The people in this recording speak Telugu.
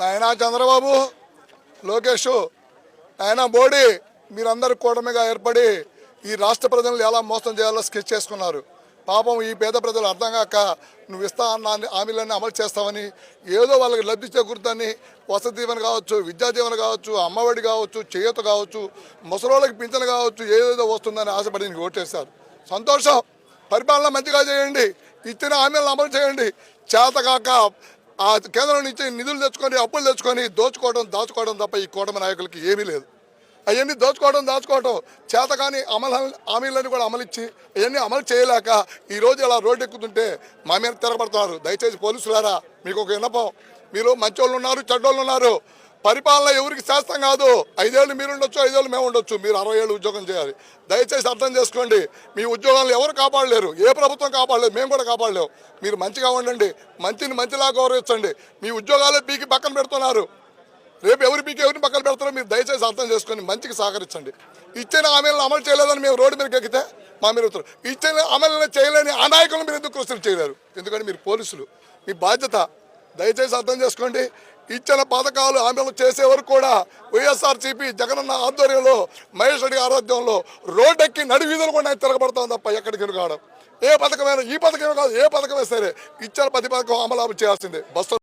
నాయనా చంద్రబాబు లోకేష్ ఆయన మోడీ మీరందరూ కూటమిగా ఏర్పడి ఈ రాష్ట్ర ప్రజలను ఎలా మోసం చేయాలో స్కెచ్ చేసుకున్నారు. పాపం ఈ పేద ప్రజలు అర్థం కాక నువ్వు ఇస్తా అన్న హామీలన్నీ అమలు చేస్తావని ఏదో వాళ్ళకి లబ్ధి చేకూరుతాన్ని వసతి దీవెన కావచ్చు విద్యా దీవెన కావచ్చు అమ్మఒడి కావచ్చు చేయూత కావచ్చు ముసలోళ్ళకి పింఛను కావచ్చు ఏదేదో వస్తుందని ఆశపడి నీకు ఓటేశారు సంతోషం. పరిపాలన మంచిగా చేయండి. ఇచ్చిన హామీలను అమలు చేయండి. చేతకాక ఆ కేంద్రం నుంచి నిధులు తెచ్చుకొని అప్పులు తెచ్చుకొని దోచుకోవడం దాచుకోవడం తప్ప ఈ కూటమి నాయకులకి ఏమీ లేదు. అవన్నీ దోచుకోవడం దాచుకోవడం చేతకాని అమలు హామీలను కూడా అమలిచ్చి అవన్నీ అమలు చేయలేక ఈరోజు ఇలా రోడ్డు ఎక్కుతుంటే మా మీద తిరగబడుతున్నారు. దయచేసి పోలీసులారా మీకు ఒక విన్నపం. మీరు మంచోళ్ళు ఉన్నారు చెడ్డోళ్ళు ఉన్నారు. పరిపాలన ఎవరికి శాస్త్రం కాదు. ఐదేళ్ళు మీరు ఉండొచ్చు ఐదేళ్ళు మేము ఉండొచ్చు మీరు అరవై ఏళ్ళు ఉద్యోగం చేయాలి. దయచేసి అర్థం చేసుకోండి. మీ ఉద్యోగాలను ఎవరు కాపాడలేరు. ఏ ప్రభుత్వం కాపాడలేదు మేము కూడా కాపాడలేము మీరు మంచిగా ఉండండి. మంచిని మంచిలా గౌరవించండి. మీ ఉద్యోగాలే పీకి పక్కన పెడుతున్నారు. రేపు ఎవరి పీకి ఎవరిని పక్కన పెడతారో మీరు దయచేసి అర్థం చేసుకొని మంచికి సహకరించండి. ఇచ్చిన హామీలను అమలు చేయలేదని మేము రోడ్డు మీద ఎక్కితే మా మీరు ఉత్తరం. ఇచ్చిన అమలు చేయలేని ఆ మీరు ఎందుకు కృషి చేయలేరు? ఎందుకంటే మీరు పోలీసులు. మీ బాధ్యత. దయచేసి అర్థం చేసుకోండి. ఇచ్చిన పథకాలు హామీలు చేసే వరకు కూడా వైఎస్ఆర్సీపీ జగనన్న ఆధ్వర్యంలో మహేష్ రెడ్డి ఆరోగ్యంలో రోడ్డెక్కి నడి వీధులు కూడా తిరగబడతాం తప్ప ఎక్కడికి కావడం ఏ పథకమైనా ఈ పథకమే కాదు ఏ పథకమే సరే ఇచ్చిన ప్రతి పథకం అమలు చేయాల్సిందే. బస్సు